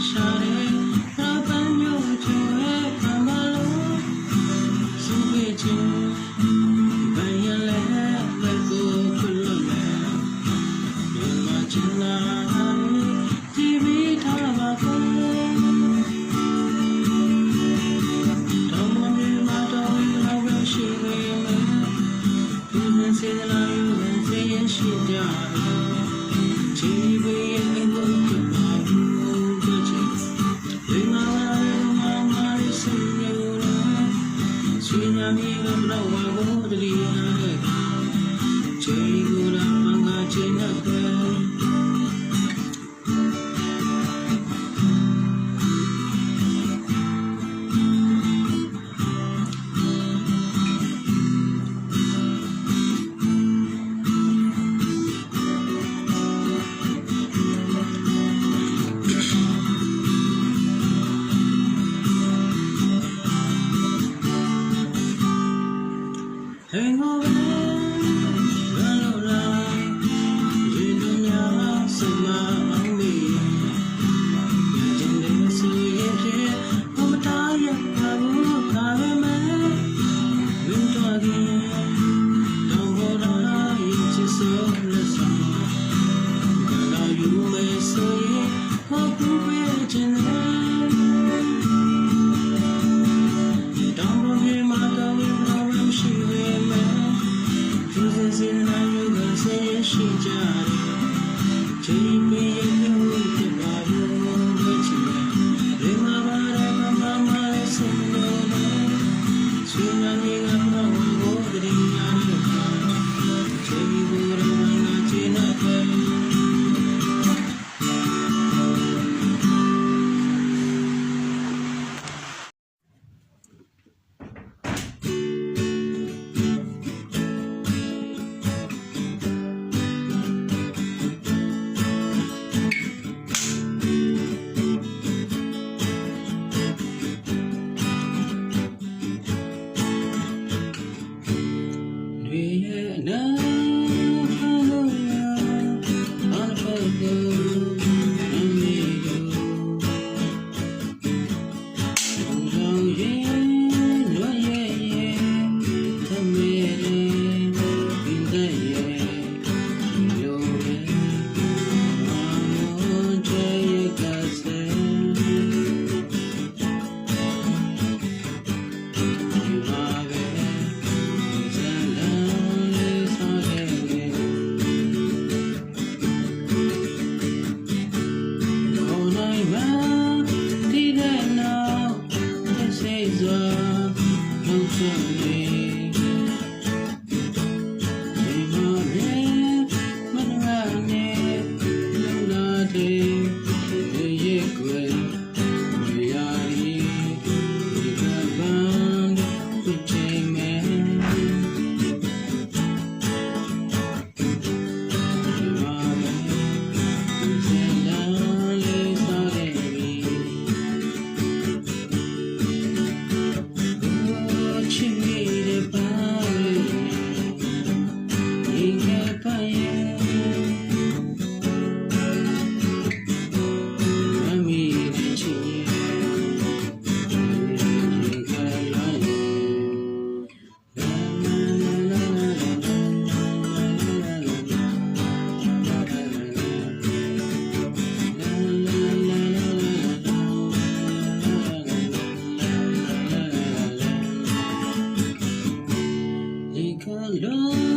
shot it. amigo no aburría. alone.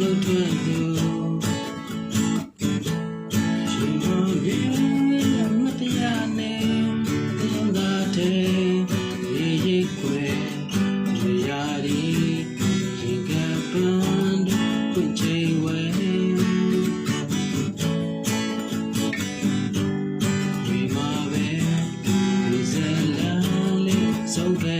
နှုတ်ထွက်သူရှင်မကြီးမတရားနဲ့သင်သာတဲ့ရေရေခွဲရေရာဒီရှင်ကပန်းတွင်ချိန်ဝဲဒီမှာပဲဒီဇလန်လေးဆုံးခဲ့